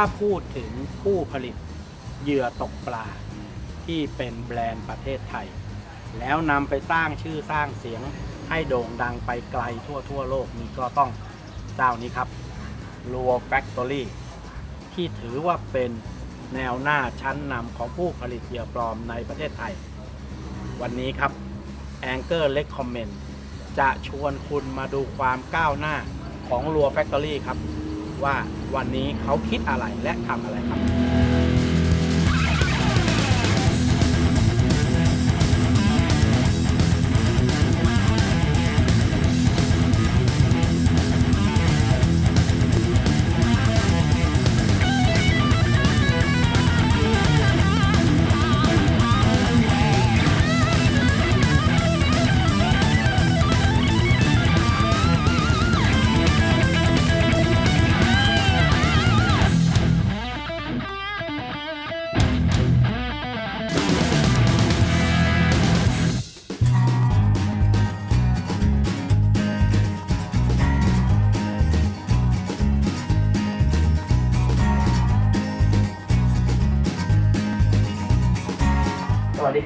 ถ้าพูดถึงผู้ผลิตเหยื่อตกปลาที่เป็นแบรนด์ประเทศไทย แล้วนำไปสร้างชื่อสร้างเสียงให้โด่งดังไปไกลทั่วทั่วโลกนี่ก็ต้องเจ้านี้ครับ r u o Factory ที่ถือว่าเป็นแนวหน้าชั้นนำของผู้ผลิตเหยื่อปลอมในประเทศไทย วันนี้ครับ Anchor Recommend จะชวนคุณมาดูความก้าวหน้าของ r u o Factory ครับ ว่าวันนี้เขาคิดอะไรและทำอะไรครับ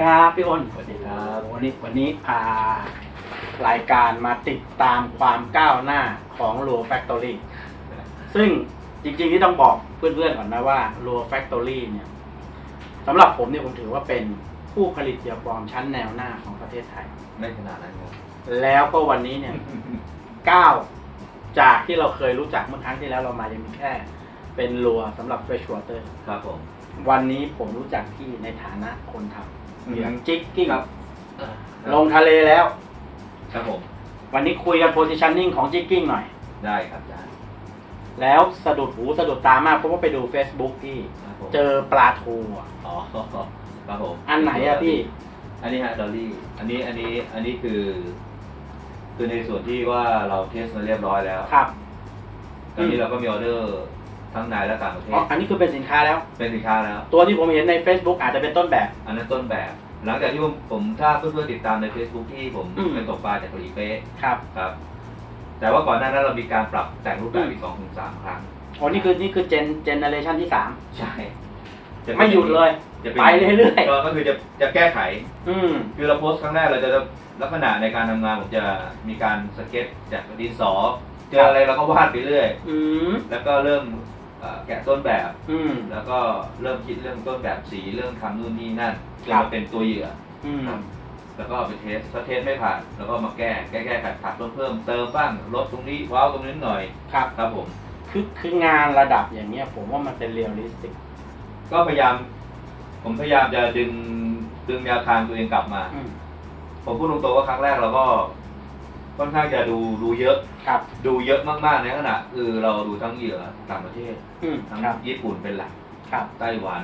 ครับพี่อ้นสวัสดีครับวันนี้วันนี้พารายการมาติดตามความก้าวหน้าของ r u o Factory ซึ่งจริงๆที่ต้องบอกเพื่อนๆก่อนนะว่า r u o Factory เนี่ยสำหรับผมเนี่ยผมถือว่าเป็นผู้ผลิตเหยื่อปลอมชั้นแนวหน้าของประเทศไทย ไม่ขนาดนั้นครับแล้วก็วันนี้เนี่ยก้าวจากที่เราเคยรู้จักเมื่อครั้งที่แล้วเรามายังมีแค่ เป็นรัวสำหรับ freshwater ครับผม วันนี้ผมรู้จักพี่ในฐานะคนทำ เหยื่อจิกกิ้งครับลงทะเลแล้ว ครับผม วันนี้คุยกัน positioning ของจิกกิ้งหน่อย ได้ครับได้แล้วสะดุดหูสะดุดตามากเพราะว่าไปดู Facebook ที่ ครับผมเจอปลาทูอะอ๋อครับผมอันไหนอะพี่ อันนี้ฮะดอลลี่ อันนี้ อันนี้ อันนี้คือ คือในส่วนที่ว่าเราเทสมาเรียบร้อยแล้วครับ ตอนนี้เราก็มีออเดอร์ ทั้งในและต่างประเทอ๋อศ อันนี้คือเป็นสินค้าแล้ว เป็นสินค้าแล้ว ตัวที่ผมเห็นใน Facebook อาจจะเป็นต้นแบบ อันนั้นต้นแบบ หลังจากที่ผมผมถ้าเพื่อนๆติดตามใน Facebook ที่ผมอืม เป็นตกปลาจากเกาหลีเป๊ะครับครับ แต่ว่าก่อนหน้านั้นเรามีการปรับแต่งรูปแบบอีกสองถึงสามครั้ง อ๋อนี่คือนี่คือเจนเจเนเรชันที่สามใช่จะไม่หยุดเลย จะไปเรื่อยๆ ก็ก็คือจะจะแก้ไข อืม คือเราโพสต์ครั้งแรกเราจะลักษณะในการทำงานผมจะมีการสเก็ตจากดินสอเจออะไรเราก็วาดไปเรื่อย อืม แล้วก็เริ่ม เอ่อแกะต้นแบบ อืม แล้วก็เริ่มคิดเรื่องต้นแบบสีเรื่องทำนู่นนี่นั่นจนครับมาเป็นตัวเหยื่ออืม ครับแล้วก็เอาไปเทสถ้าเทสไม่ผ่าน แล้วก็มาแก้แก้แก้ขัดขัดเพิ่มเพิ่มเติมบ้างลดตรงนี้ว้าวตรงนี้หน่อยครับ ครับผม คือคืองานระดับอย่างเงี้ยผมว่ามันเป็นเรียลลิสติก ก็พยายาม ผมพยายามจะดึงดึงแนวทางตัวเองกลับมาอืมผมพูดตรงๆว่าครั้งแรกเราก็ ค่อนข้างจะดูดูเยอะ ครับ ดูเยอะมากๆในขณะคือเราดูทั้งเหยื่อต่างประเทศ อืมทั้งครับญี่ปุ่นเป็นหลัก ครับไต้หวัน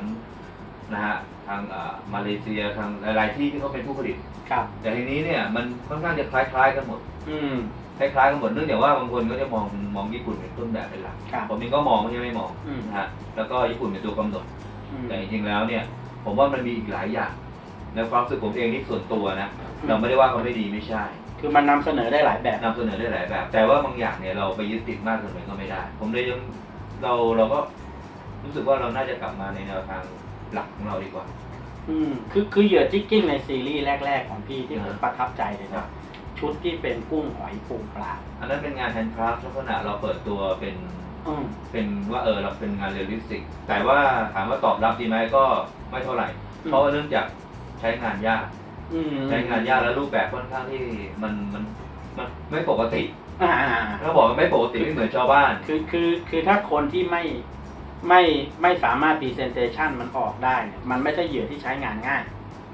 นะฮะทางเอ่อมาเลเซียทางหลายๆที่ที่เขาเป็นผู้ผลิต ครับ แต่ทีนี้เนี่ยมันค่อนข้างจะคล้ายๆกันหมด อืม คล้ายๆกันหมดเนื่องจากว่าบางคนก็จะมองมองญี่ปุ่นเป็นต้นแบบเป็นหลักครับ ผมเองก็มองไม่ใช่ไม่มองอืมนะฮะแล้วก็ญี่ปุ่นเป็นตัวกำหนด อืมแต่จริงๆแล้วเนี่ย ผมว่ามันมีอีกหลายอย่างในความรู้สึกผมเองที่ส่วนตัวนะ เราไม่ได้ว่าเขาไม่ดีไม่ใช่ คือมันนำเสนอได้หลายแบบ นำเสนอได้หลายแบบ แต่ว่าบางอย่างเนี่ยเราไปยึดติดมากเกินไปก็ไม่ได้ ผมเลยยังเราเราก็รู้สึกว่าเราน่าจะกลับมาในแนวทางหลักของเราดีกว่า อืมคือคือเหยื่อจิกกิ้งในซีรีส์แรก ๆ ของพี่ที่ผมอ่าประทับใจเลยครันะบ ชุดที่เป็นกุ้งหอยปูปลาอันนั้นเป็นงานแฮนด์คราฟต์ลักษณะเราเปิดตัวเป็น อืมเป็นว่าเออเราเป็นงานเรียลลิสติก แต่ว่าถามว่าตอบรับดีไหมก็ไม่เท่าไหร่ เพราะว่าเนื่องจากใช้งานยาก อืมใช้งานยากแล้วรูปแบบค่อนข้างที่มันมันมันไม่ปกติอ่าถ้าบอกว่าไม่ปกติไม่เหมือนชาวบ้าน คือคือคือถ้าคนที่ไม่ไม่ไม่สามารถ presentation มันออกได้เนี่ยมันไม่ใช่เหยื่อที่ใช้งานง่าย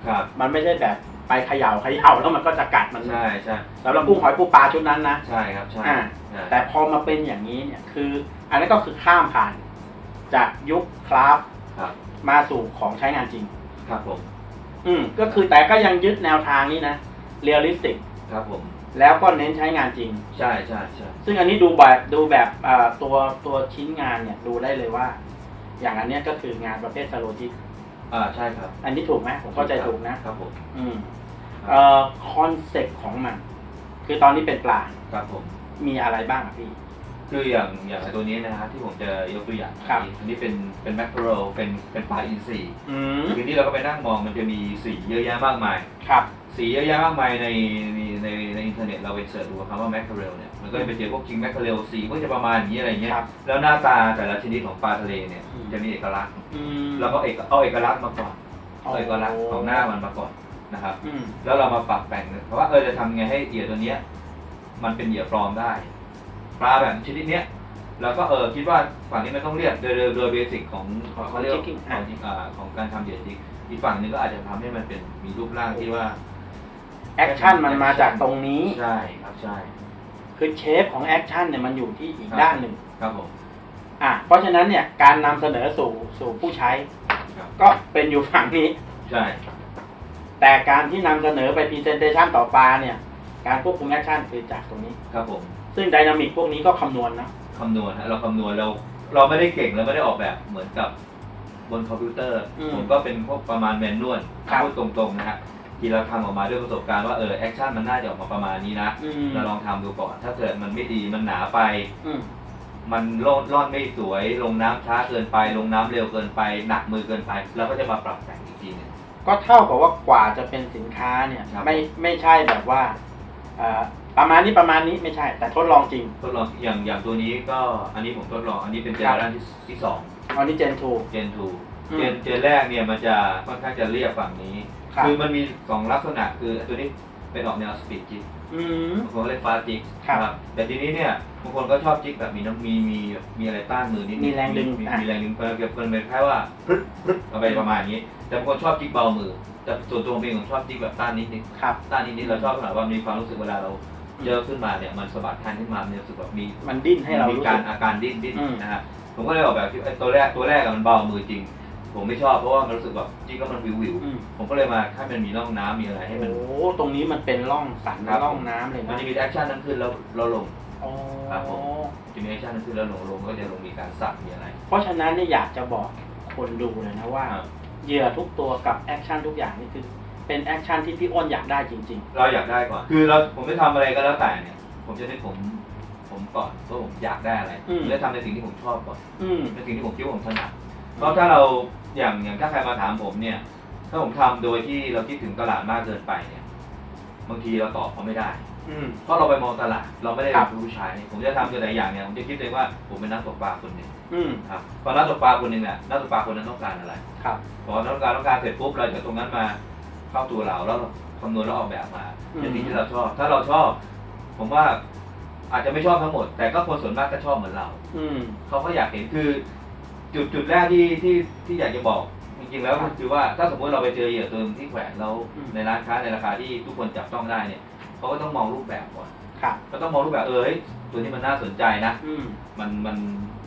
ครับ มันไม่ใช่แบบไปเขย่าเขย่าแล้วมันก็จะกัดมันใช่ใช่สำหรับกุ้งหอยปูปลาชุดนั้นนะใช่ครับใช่อ่าใช่แต่พอมาเป็นอย่างนี้เนี่ยคือ อันนั้นก็คือข้ามผ่าน จากยุคคราฟต์ครับมาสู่ของใช้งานจริง ครับผม อืมก็คือแต่ก็ยังยึดแนวทางนี้นะเรียลลิสติก ครับผม แล้วก็เน้นใช้งานจริง ใช่ใช่ใช่ซึ่งอันนี้ดูแบบดูแบบอ่าตัวตัวชิ้นงานเนี่ยดูได้เลยว่า อย่างอันเนี้ยก็คืองานประเภทสโลจิกอ่าใช่ครับอันนี้ถูกไหมผมเข้าใจถูกนะ ครับผมอืมเอ่อคอนเซ็ปต์ของมัน คือตอนนี้เป็นปลา ครับผม มีอะไรบ้างอะพี่ คืออย่างอย่างไอ้ตัวนี้นะฮะที่ผมจะยกตัวอย่างครับ อันนี้อันนี้เป็นเป็นแมคโครเป็นเป็นปลาอินทรีย์อืมทีนี้เราก็ไปนั่งมองมันจะมีสีเยอะแยะมากมาย ครับ สีเยอะแยะมากมายในในในในอินเทอร์เน็ตเราไปเสิร์ชดูคำว่าแมคเคเรลเนี่ยมันก็จะไปเจอพวกคิงแมคเคเรลสีก็จะประมาณอย่างนี้อะไรเงี้ยครับแล้วหน้าตาแต่ละชนิดของปลาทะเลเนี่ยอืม จะมีเอกลักษณ์อืมเราก็เอกเอาเอกลักษณ์มาก่อนเอาเอกลักษณ์ของหน้ามันมาก่อนนะครับ อืม แล้วเรามาปรับแต่งเพราะว่าเออจะทำไงให้เหยื่อตัวเนี้ยมันเป็นเหยื่อปลอมได้ ปลาแบบชนิดเนี้ยเราก็เออคิดว่าฝั่งนี้มันต้องเรียกโดยโดยโดยเบสิกของเขาเรียก jigging ของอ่าของการทำเหยื่อจริงอีกฝั่งหนึงก็อาจจะทำให้มันเป็นมีรูปร่างที่ว่าแอคชั่นมันมาจากตรงนี้ ใช่ครับใช่ คือเชฟของแอคชั่นเนี่ยมันอยู่ที่อีกครับด้านหนึ่งครับผม อะเพราะฉะนั้นเนี่ยการนำเสนอสู่สู่ผู้ใช้ ครับ ก็เป็นอยู่ฝั่งนี้ ใช่ แต่การที่นำเสนอไปพรีเซนเทชันต่อปลาเนี่ย การควบคุมแอคชั่นคือจากตรงนี้ ครับผม ซึ่งไดนามิกพวกนี้ก็คำนวณนะคำนวณฮะเราคำนวณเราเราไม่ได้เก่งเราไม่ได้ออกแบบเหมือนกับบนคอมพิวเตอร์อืม ผมก็เป็นพวกประมาณแมนนวลครับ พูดตรงๆนะฮะที่เราทำออกมาด้วยประสบการณ์ว่าเออแอคชั่นมันน่าจะออกมาประมาณนี้นะอืมเราลองทำดูก่อน ถ้าเกิดมันไม่ดีมันหนาไป อืม มันร่อนร่อนไม่สวย ลงน้ำช้าเกินไป ลงน้ำเร็วเกินไป หนักมือเกินไปเราก็จะมาปรับแต่งอีกทีหนึง ก็เท่ากับว่ากว่าจะเป็นสินค้าเนี่ย ครับ ไม่ไม่ใช่แบบว่าอ่า ประมาณนี้ประมาณนี้ไม่ใช่ แต่ทดลองจริง ทดลองอย่างอย่างตัวนี้ก็อันนี้ผมทดลองอันนี้เป็นเจครัเนบอเรชั่นที่ที่สองอันนี้เจนทู เจนทูอืมเจนเจนแรกเนี่ยมันจะค่อนข้างจะเรียบฝั่งนี้ ครับ คือมันมีสองลักษณะคือตัวนี้เป็นออกแนวสปีดจิกอืม บางคนก็เรียกฟาจิกครับนะแต่ทีนี้เนี่ยบางคนก็ชอบจิกแบบมีน้ำมีมีมีอะไรต้านมือนิดๆมีแรงดึงมีอะ มีแรงดึงเพิ่มเกิดเพิ่มเป็นแค่ว่าพรึดพรึดเอาไปประมาณนี้ แต่บางคนชอบจิกเบามือ แต่ส่วนตัวผมเองผมชอบจิกแบบต้านนิดนิดครับ ต้านนิดนิดเราชอบขนาดว่ามีความรู้สึกเวลาเรา เยอะขึ้นมาเนี่ยมันสะบัดแทนขึ้นมาเนี่ยรู้สึกแบบมีมันดิ้นให้เรามีรู้กาสึรก อาการดิ้นดิ้นอืม นะฮะผมก็เลยออกแบบที่ไอ้ตัวแรกตัวแรกอะมันเบามือจริง ผมไม่ชอบเพราะว่ามันรู้สึกแบบจิกแล้วมันวิววิวอืมผมก็เลยมาให้มันมีร่องน้ำมีอะไรให้มัน โอ้ตรงนี้มันเป็นร่องสันครับ ร่องน้ำเลยมันนะจะมีแอคชั่นทั้งขึ้นแล้วแล้วลง อ๋อครับผม จะมีแอคชั่นทั้งขึ้นแล้วลงลงก็จะลงมีการสับมีอะไรเพราะฉะนั้นเนี่ยอยากจะบอกคนดูเลยนะว่าครับเหยื่อทุกตัวกับแอคชั่นทุกอย่างนี่คือ เป็นแอคชั่นที่พี่อ้นอยากได้จริง เราอยากได้ก่อน คือเราผมไม่ทำอะไรก็แล้วแต่เนี่ย ผมจะนึกผมผมก่อนว่าผมอยากได้อะไรอืม ผมจะทำในสิ่งที่ผมชอบก่อนๆ อืม ในสิ่งที่ผมคิดว่าผมถนัดเพราะถ้าเราอย่างอย่างถ้าใครมาถามผมเนี่ย ถ้าผมทำโดยที่เราคิดถึงตลาดมากเกินไปเนี่ย บางทีเราตอบเขาไม่ได้ อืม เพราะเราไปมองตลาดเราไม่ได้ครัเป็บนผู้ชายผมจะทำตัวไหนอย่างเนี่ยผมจะคิดเลยว่าผมเป็นนักตกปลาคนหนึ่งอืมครับพอนักตกปลาคนหนึ่งเนี่ยนักตกปลาคนนั้นต้องการอะไร ครับ พอต้องการต้องการเสร็จปุ๊บเราจะตรงนั้นมา เข้าตัวเราแล้วเราคำนวณแล้วออกแบบมาอืมในสิ่งที่เราชอบ ถ้าเราชอบ ผมว่าอาจจะไม่ชอบทั้งหมด แต่ก็คนส่วนมากก็ชอบเหมือนเราอืม เขาก็อยากเห็นคือ จุดจุดแรกที่ที่ที่อยากจะบอกจริงๆแล้วครับคือว่าถ้าสมมติเราไปเจอเหยื่อตัวหนึ่งที่แขวนแล้วอืม ในร้านค้าในราคาที่ทุกคนจับต้องได้เนี่ยเขาก็ต้องมองรูปแบบก่อนครับ ก็ต้องมองรูปแบบเออเฮ้ยตัวนี้มันน่าสนใจนะ อืม มันมัน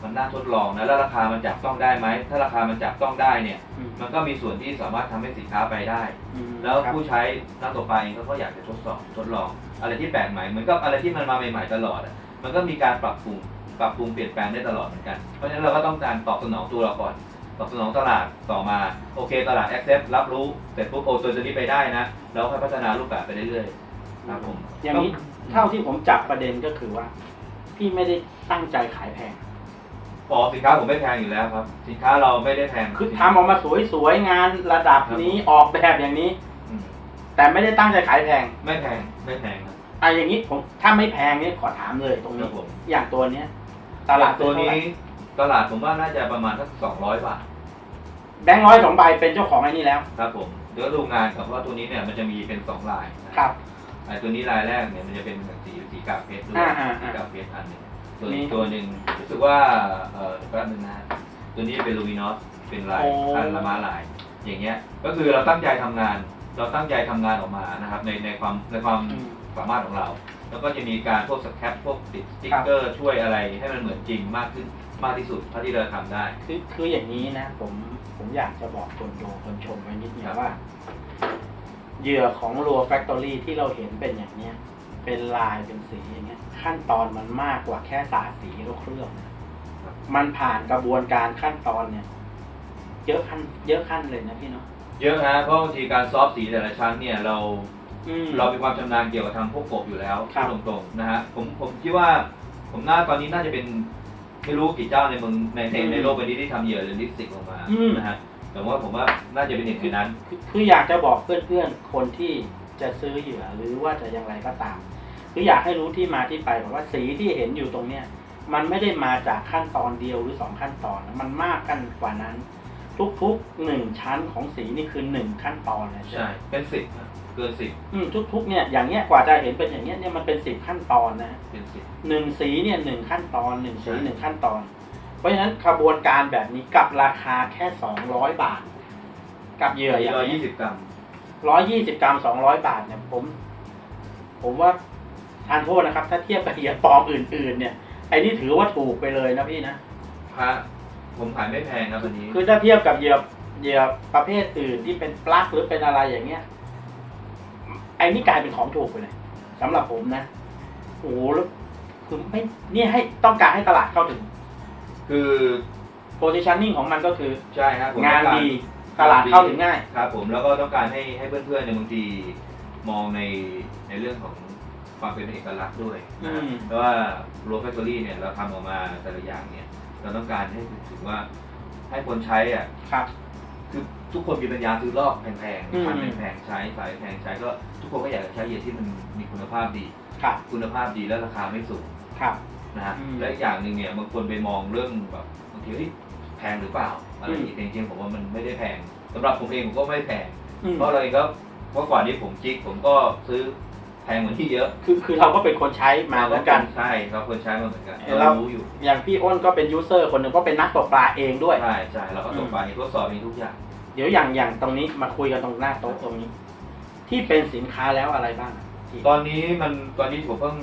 มันน่าทดลองนะแล้วราคามันจับต้องได้ไหมถ้าราคามันจับต้องได้เนี่ย อืมมันก็มีส่วนที่สามารถทำให้สินค้าไปได้ อืมแล้วครับผู้ใช้นักตกปลาเองเขาก็อยากจะทดสอบทดลอง อะไรที่แปลกใหม่เหมือนกับอะไรที่มันมาใหม่ๆตลอดอะมันก็มีการปรับปรุงปรับปรุงเปลี่ยนแปลงได้ตลอดเหมือนกัน เพราะฉะนั้นเราก็ต้องการตอบสนองตัวเราก่อน ตอบสนองตลาดต่อมาโอเค ตลาด accept รับรู้เสร็จปุ๊บโอ้ตัวนี้ไปได้นะแล้วค่อยพัฒนารูปแบบไปเรื่อยๆครับผมอย่างนี้เท่าที่ผมจับประเด็นก็คือว่า พี่ไม่ได้ตั้งใจขายแพงพอสินค้าผมไม่แพงอยู่แล้วครับ สินค้าเราไม่ได้แพงคือทำออกมาสวยๆงานระดับนี้ออกแบบอย่างนี้ อืมแต่ไม่ได้ตั้งใจขายแพงไม่แพงไม่แพงครับอะอย่างนี้ผมถ้าไม่แพงเนี่ยขอถามเลยตรงคนี้รับผมอย่างตัวเนี้ยตลาดตัวนี้เท่าไหร่ตลาดผมว่าน่าจะประมาณสักสองร้อยบาทแบงค์ร้อยสองใบเป็นเจ้าของไอ้นี่แล้วครับผมเดี๋ยวดูงานกับว่าตัวนี้เนี่ยมันจะมีเป็นสองลายนะครับ ไอ้ตัวนี้ลายแรกเนี่ยมันจะเป็นสีสี กากเพชรด้วยอ่าอ่าอ่าสีกากเพชรอันหนึ่งส่วนมีอีกตัวหนึ่งรู้สึกว่าเอ่อแป๊บนึงนะ ตัวนี้เป็นลูมินอสเป็นลายโอ้คันละมาลาย อย่างเงี้ย ก็คือเราตั้งใจทำงาน เราตั้งใจทำงานออกมานะครับ ในในความในความอืม สามารถของเรา แล้วก็จะมีการพวกสแคปพวกติดสติ๊กเกอร์ช่วยอะไรให้มันเหมือนจริงมากขึ้นมากที่สุดเท่าที่เราทำได้ คือคืออย่างนี้นะ ผมผมอยากจะบอกคนดูคนชมไว้นิดนึงครับ ว่า เหยื่อของรัวแฟคทอรี่ที่เราเห็นเป็นอย่างเนี้ย เป็นลายเป็นสีอย่างเงี้ยขั้นตอนมันมากกว่าแค่สาดสีแล้วเคลือบนะมันผ่านกระบวนการขั้นตอนเนี่ย เยอะขั้นเยอะขั้นเลยนะพี่เนาะเยอะนะเพราะบางทีการซอฟต์สีแต่ละชั้นเนี่ยเราอืม เรามีความชำนาญเกี่ยวกับทำพวกกบอยู่แล้วครับพูดตรงๆนะฮะผมผมคิดว่าผมน่าตอนนี้น่าจะเป็นไม่รู้กี่เจ้าในเมืองในในอืมในโลกใบนี้ที่ทำเหยื่อเรลิสติกออกมาอืมนะฮะแต่ว่าผมว่าน่าจะเป็นหนึ่งในนั้น คือคืออยากจะบอกเพื่อนๆ คนที่จะซื้อเหยื่อหรือว่าจะอย่างไรก็ตาม คืออยากให้รู้ที่มาที่ไปบอกว่าสีที่เห็นอยู่ตรงเนี้ยมันไม่ได้มาจากขั้นตอนเดียวหรือสองขั้นตอนนะมันมากกันกว่านั้น ทุกๆหนึ่งชั้นของสีนี่คือหนึ่งขั้นตอนเลยใช่เป็นสิบเกินสิบอืมทุกๆเนี่ยอย่างเนี้ยกว่าจะเห็นเป็นอย่างเนี้ยเนี่ยมันเป็นสิบขั้นตอนนะ เป็นสิบ หนึ่งสีเนี่ยหนึ่งขั้นตอนหนึ่งสีใช่ หนึ่งขั้นตอน เพราะฉะนั้นขบวนการแบบนี้กับราคาแค่สองร้อยบาท กับเหยื่ออย่างร้อยนี้ยี่สิบกรัมร้อยยี่สิบกรัมสองร้อยบาทเนี่ยผม ผมว่า ทานโทษนะครับ ถ้าเทียบกับเหยื่อปลอมอื่น ๆ เนี่ยไอ้นี่ถือว่าถูกไปเลยนะพี่นะพระผมขายไม่แพงครับวันนี้คือถ้าเทียบกับเหยื่อเหยื่อประเภทอื่นที่เป็นปลั๊กหรือเป็นอะไรอย่างเงี้ยไอ้นี่กลายเป็นของถูกไปเลยสำหรับผมนะโอ้โหแล้วคือไม่เนี่ยให้ต้องการให้ตลาดเข้าถึง คือ positioning ของมันก็คือใช่ครับผมงานต้องกรดีตลาดเข้าถึงง่าย ครับ ผมแล้วก็ต้องการให้ให้เพื่อนๆในยบางทีมองในในเรื่องของ ความเป็นเอกลักษณ์ด้วยนะฮะอืม เพราะว่าโรแฟคทอรี่เนี่ยเราทำออกมาแต่ละอย่างเนี่ย เราต้องการให้ถึงว่าให้คนใช้อะ ครับ คือทุกคนมีปัญญาซื้อลอกแพงอืม ๆพันแพงๆใช้สายแพงใช้ก็ทุกคนก็อยากจะใช้เหยื่อที่มันมีคุณภาพดี ครับคุณภาพดีแล้วราคาไม่สูงครับ นะฮะอืมและอีกอย่างหนึ่งเนี่ยบางคนไปมองเรื่องแบบบางทีเฮ้ยแพงหรือเปล่าอะไรอย่างอืเงี้มยแต่จริงๆผมว่ามันไม่ได้แพงสำหรับผมเองผมก็ไม่แพง อืมเพราะอะไรก็เพราะก่อนนี้ผมจิกผมก็ซื้อ แพงเหมือนที่เยอะคือคือเราก็เป็นคนใช้มาเหมือนกัน ใช่เราคนใช้มาเหมือนกันเออเราเรารู้อยู่ อย่างพี่อ้นก็เป็นยูเซอร์คนหนึ่งก็เป็นนักตกปลาเองด้วย ใช่ใช่เราก็ตกปลาทดสอบเองทุกอย่าง เดี๋ยวอย่างอย่างตรงนี้มาคุยกันตรงหน้าโต๊ะตรงนี้ ที่เป็นสินค้าแล้วอะไรบ้างอะ ที่ตอนนี้มันตอนนี้ผมเพิ่ง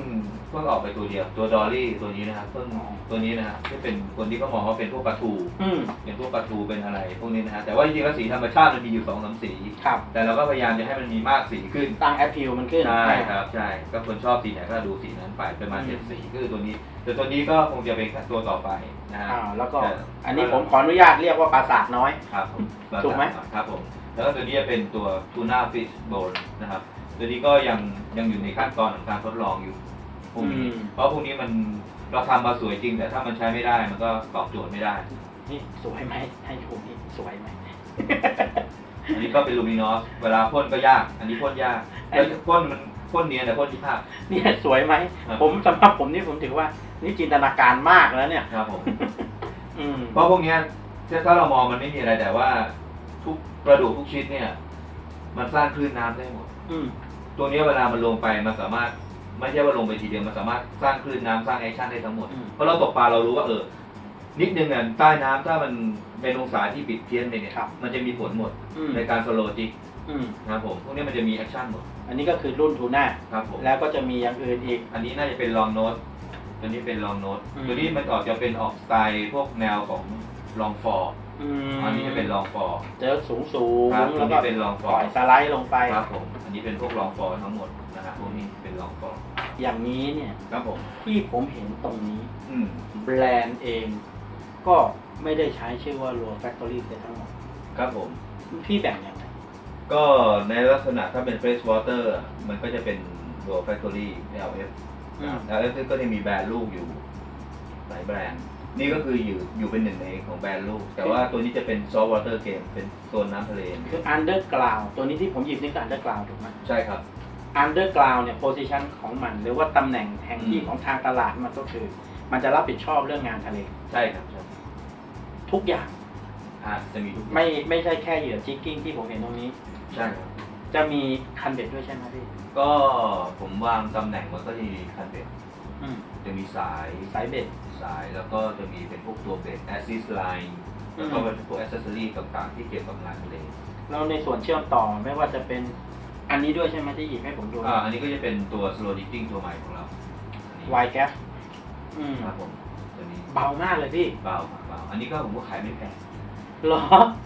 เพิ่งออกไปตัวเดียว ตัวดอลลี่ตัวนี้นะครับเพิ่งอ๋อตัวนี้นะครับที่เป็นคนที่ก็มองว่าเป็นพวกปลาทูอืม เป็นพวกปลาทูเป็นอะไรพวกนี้นะฮะแต่ว่าจริงๆแล้วสีธรรมชาติมันมีอยู่สองสามสี ครับ แต่เราก็พยายามจะให้มันมีมากสีขึ้น ตั้งแอปพิวมันขึ้น ใช่ครับใช่ก็คนชอบสีไหนก็ดูสีนั้นไปประมาณอืม เจ็ดสีก็คือตัวนี้ แต่ตัวนี้ก็คงจะเป็นตัวต่อไปนะฮะ อ่าแล้วก็แต่อันนี้ผมขออนุญาตเรียกว่าปลาสากน้อย ครับผมถูกไหม ครับผมแล้วก็ตัวนี้จะเป็นตัวทูน่าฟิชโบลนะครับ ตัวนี้ก็ยังยังอยู่ในขั้นตอนของการทดลองอยู่พวกนี้อืม เพราะพวกนี้มันเราทำมาสวยจริง แต่ถ้ามันใช้ไม่ได้มันก็ตอบโจทย์ไม่ได้ นี่สวยไหมให้ดูนี่สวยไหม อันนี้ก็เป็นลูมินอสเวลาพ่นก็ยาก อันนี้พ่นยากแล้วพ่นมันพ่นเนียนแต่พ่นที่ภาพ เนี่ยสวยไหมครับ ผมสำหรับผมนี่ผมถือว่า นี่จินตนาการมากแล้วเนี่ย ครับผม อืมเพราะพวกเนี้ยถ้าเรามองมันไม่มีอะไรแต่ว่า ทุกกระดูกทุกชิ้นเนี่ย มันสร้างคลื่นน้ำได้หมด อืม ตัวเนี้ยเวลามันลงไปมันสามารถไม่ใช่ว่าลงไปทีเดียวมันสามารถสร้างคลื่นน้ำสร้างแอคชั่นได้ทั้งหมดอืม เพราะเราตกปลาเรารู้ว่าเออนิดนึงอะใต้น้ำถ้ามันเป็นองศาที่บิดเพี้ยนไปเนี่ยครับ มันจะมีผลหมดอืมในการสโลจิกอืมนะครับผมพวกเนี้ยมันจะมีแอคชั่นหมดอันนี้ก็คือรุ่นทูน่าครับผมแล้วก็จะมีอย่างอื่นอีก อันนี้น่าจะเป็นลองโน้ตตัวนี้เป็นลองโน้ตอืม ตัวนี้มันออกจะเป็นออกสไตล์พวกแนวของลองฟอร์ อืมอันนี้จะเป็นลองฟอร์เจอสูงสูงครับแล้วก็ตัวนี้เป็นรองฟปอร์ล่อยสไลด์ลงไป ครับผม อันนี้เป็นพวกลองฟอร์ทั้งหมดนะครับพวกนี้เป็นลองฟอร์อย่างนี้เนี่ยครับผม ที่ผมเห็นตรงนี้ อืม แบรนด์เองก็ไม่ได้ใช้ชื่อว่า Raw Factory เสียทั้งหมดครับผม พี่แบ่งยังไงก็ในลักษณะถ้าเป็น fresh water อะมันก็จะเป็น Raw Factory LF อืม LF ก็จะมีแบรนด์ลูกอยู่ หลายแบรนด์ นี่ก็คืออยู่อยู่เป็นหนึ่งในของแบรนด์ลูก แต่ว่าตัวนี้จะเป็น salt water game เป็นโซนน้ำทะเลคือ Underground ตัวนี้ที่ผมหยิบนี่คือ Underground ถูกไหมใช่ครับ Underground เนี่ย position ของมัน หรือว่าตำแหน่งแห่งที่อืมของทางตลาดมันก็คือ มันจะรับผิดชอบเรื่องงานทะเล ใช่ครับใช่ทุกอย่างอ่าจะมีทุกอย่างไม่ไม่ใช่แค่เหยื่อจิกกิ้งที่ผมเห็นตรงนี้ ใช่ครับจะมีคันเบ็ดด้วยใช่ไหมพี่ก็ผมวางตำแหน่งมันก็จะมีคันเบ็ดอืม จะมีสายสายเบ็ดสายแล้วก็จะมีเป็นพวกตัวเบ็ด assist line แล้วก็เป็นพวก accessory ต่างๆ ที่เกี่ยวกับงานทะเลแล้วในส่วนเชื่อมต่อไม่ว่าจะเป็นอันนี้ด้วยใช่ไหมที่หยิบให้ผมดูอ่าอันนี้ก็จะเป็นตัว slow dipping ตัวใหม่ของเราอันนี้วายแก๊สอืมครับผมตัวนี้เบามากเลยพี่เบาครับเบาอันนี้ก็ผมก็ขายไม่แพงเหรอ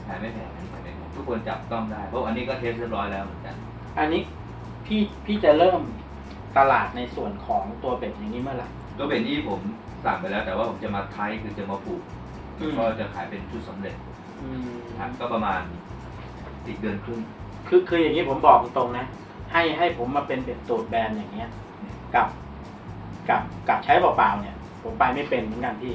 ขายไม่แพงอันนี้ขายไม่แพงทุกคนจับต้องได้เพราะอันนี้ก็เทสเรียบร้อยแล้วเหมือนกัน อันนี้พี่พี่จะเริ่ม ตลาดในส่วนของตัวเบ็ดอย่างนี้เมื่อไหร่ตัวเบ็ดนี่ผมสั่งไปแล้ว แต่ว่าผมจะมาไทยคือจะมาปลูกอืม ก็จะขายเป็นชุดสำเร็จอืมครับก็ประมาณอีกเดือนครึ่ง คือคืออย่างนี้ผมบอกตรงๆนะ ให้ให้ผมมาเป็นเบ็ดตูดแบรนด์อย่างเงี้ย กับกับกับใช้เปล่าๆเนี่ย ผมไปไม่เป็นเหมือนกันพี่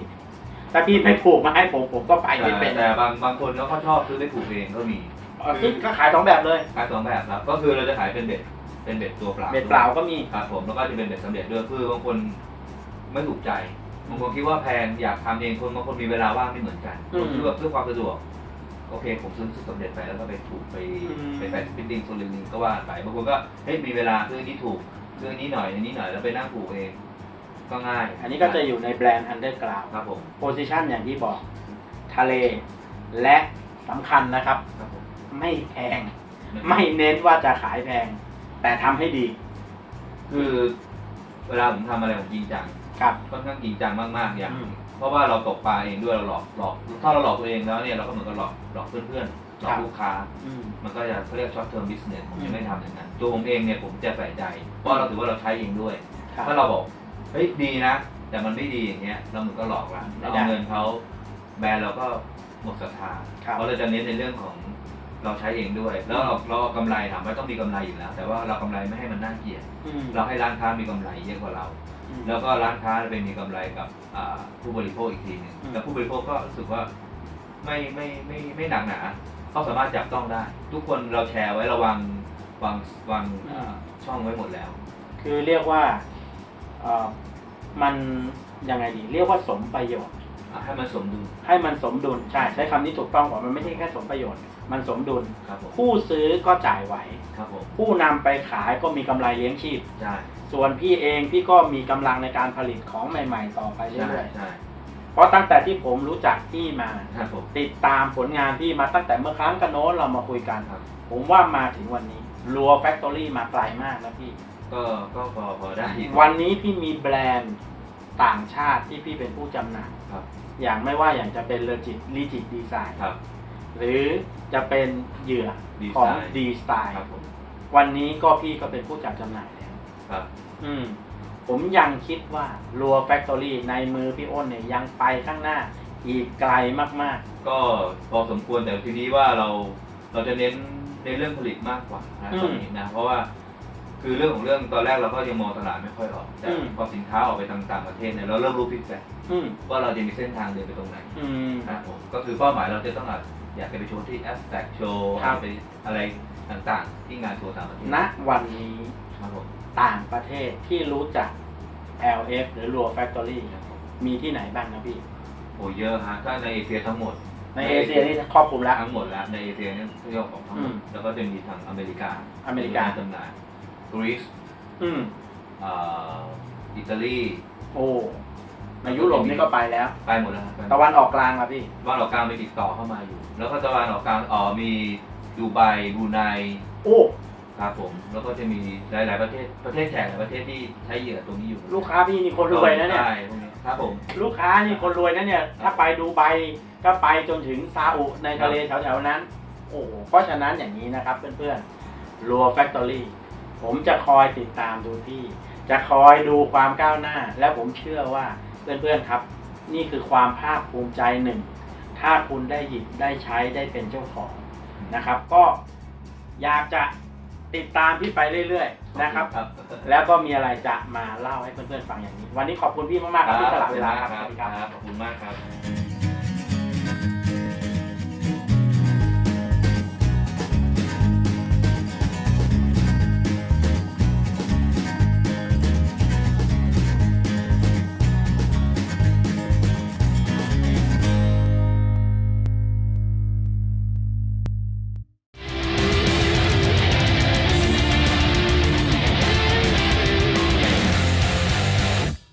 ถ้าพี่ไม่ผูกมาให้ผมผมก็ไปไม่เป็นแต่บางบางคนเขาก็ชอบซื้อไปผูกเองก็มี เออที่ก็ขายสองแบบเลย ขายสองแบบครับ ก็คือเราจะขายเป็นเบ็ด เป็นเบ็ดตัวเปล่าเบ็ดเปล่าก็มีครับผมแล้วก็จะเป็นเบ็ดสำเร็จด้วยคือบางคนไม่ถูกใจบางคนคิดว่าแพงอยากทำเองคนบางคนมีเวลาว่างไม่เหมือนกันอืมผมคิดว่าเพื่อความสะดวกโอเคผมซื้อสำเร็จไปแล้วก็ไปถูกไปอืมไปแปะฟิตติ้งโซลินิงก็ว่าไปบางคนก็เฮ้ยมีเวลาซื้ออนนี้ถูกซื้ออนนี้หน่อยอันนี้หน่อยแล้วไปนั่งผูกเองก็ง่ายอันนี้ก็จะอยู่ในแบรนด์ Underground ครับผมโพซิชันอย่างที่บอก ทะเล และสำคัญนะครับ ครับผมไม่แพงไม่เน้นว่าจะขายแพง แต่ทำให้ดีคือเวลาผมทำอะไรผมจริงจังครับ ค่อนข้างจริงจังมากๆอย่างอืมเพราะว่าเราตกปลาเองด้วยเราหลอกหลอกถ้าเราหลอกตัวเองแล้วเนี่ยเราก็เหมือนกับหลอกหลอกเพื่อนๆหลอกลูกค้า อืม มันก็จะเขาเรียก short term business ผมอืจะมไม่ทำอย่างนั้นตัวผมเองเนี่ยผมจะใส่ใจเพราะเราถือว่าเราใช้เองด้วย ครับ ถ้าเราบอกเฮ้ยดีนะ แต่มันไม่ดีอย่างเงี้ยเราเหมือนก็หลอกละไม่เราได้เอาเงินเขาแบรนด์เราก็หมดศรัทธาครับ เพราะเราจะเน้นในเรื่องของ เราใช้เองด้วย แล้วเราเราเอากำไรถามว่าต้องมีกำไรอยู่แล้ว แต่ว่าเรากำไรไม่ให้มันน่าเกลียด อืมเราให้ร้านค้ามีกำไรเยอะกว่าเรา อืม แล้วก็ร้านค้าไปมีกำไรกับอ่าผู้บริโภคอีกทีหนึ่งอืม แล้วผู้บริโภคก็รู้สึกว่าไม่ไม่ไม่ไม่หนักหนาเขาสามารถจับต้องได้ ทุกคนเราแชร์ไว้ระวังวางวางอ่าช่องไว้หมดแล้ว คือเรียกว่าเอ่อมันยังไงดี เรียกว่าสมประโยชน์อะให้มันสมดุล ให้มันสมดุลใช่ใช้คำนี้ถูกต้องกว่ามันไม่ใช่แค่สมประโยชน์ มันสมดุล ครับผมผู้ซื้อก็จ่ายไหว ครับผมผู้นำไปขายก็มีกำไรเลี้ยงชีพ ใช่ส่วนพี่เองพี่ก็มีกำลังในการผลิตของใหม่ ๆ ต่อไปใช่เรื่อยใช่ๆ เพราะตั้งแต่ที่ผมรู้จักพี่มา ครับผม ติดตามผลงานพี่มาตั้งแต่เมื่อครั้งกันโน้นเรามาคุยกัน ครับ ผมว่ามาถึงวันนี้รัวแฟคทอรี่มาไกลมากแล้วพี่ ก็ก็พอพอได้อยู่วันนี้พี่มีแบรนด์ต่างชาติที่พี่เป็นผู้จำหน่ายครับอย่างไม่ว่าอย่างจะเป็นเลจิตลีจิตดีไซน์ครับ หรือจะเป็นเหยื่อดีของไซน์ดีสไตล์ครับผมวันนี้ก็พี่ก็เป็นผู้จัดจำหน่ายแล้ว ครับอืม ผมยังคิดว่ารัวแฟคทอรี่ในมือพี่อ้นเนี่ยยังไปข้างหน้า อีกไกลมากก็พอสมควรแต่ทีนี้ว่าเราเราจะเน้นในเรื่องผลิตมากกว่านะอืมตอนนี้นะเพราะว่าคือเรื่องของเรื่องตอนแรกเราก็ยังมองตลาดไม่ค่อยออกแต่อืมพอสินค้าออกไปทางต่างประเทศเนี่ยเราเริ่มรู้พิกัดๆอืมว่าเราจะมีเส้นทางเดินไปตรงไหนอืม นะครับผมก็คือเป้าหมายเราจะต้องอาจ อยากจะไปโชว์ที่ Abstract Show ครับ ไปอะไรต่างๆ ที่งานโชว์ต่างประเทศณวันนี้ครับผมต่างประเทศที่รู้จัก LF หรือรัวแฟคทอรี่มีที่ไหนบ้างนะพี่ โอ้เยอะฮะถ้าในเอเชียทั้งหมด ในเอเชียนี่ครอบคลุมแล้ว ทั้งหมดแล้วในเอเชียเนี่ยเรียกของทั้งหมอืดมแล้วก็จะมีทางอเมริกาอเมริกา จำหน่ายกรีซอืมอ่าอิตาลี โอ้ ในยุโรปนี่ก็ไปแล้ว ไปหมดแล้วครับตะวันออกกลางอะพี่ตะวันออกกลางมีติดต่อเข้ามาอยู่ แล้วก็ตะวันออกกลางอ๋อมีดูไบบรูไนโอ้ครับผม แล้วก็จะมีหลาย ๆ ประเทศประเทศแขกหลายประเทศที่ใช้เหยื่อตรงนี้อยู่ลูกค้าพี่นี่คนรวยนะเนี่ยใช่พวกนี้ครับผม ลูกค้านี่คนรวยนะเนี่ย ถ้าไปดูไบก็ไปจนถึงซาอุในทะเลแถว ๆ นั้น โอ้โหเพราะฉะนั้นอย่างนี้นะครับเพื่อนๆรัวแฟคทอรี่ผมจะคอยติดตามดูพี่ จะคอยดูความก้าวหน้า และผมเชื่อว่า เพื่อนๆครับ นี่คือความภาคภูมิใจหนึ่ง ถ้าคุณได้หยิบได้ใช้ได้เป็นเจ้าของนะครับ ก็อยากจะติดตามพี่ไปเรื่อยๆนะครับครับแล้วก็มีอะไรจะมาเล่าให้เพื่อนๆฟังอย่างนี้ วันนี้ขอบคุณพี่มากๆครับที่สละเวลาครับคสรัวับสดีครับขอบคุณมากครับ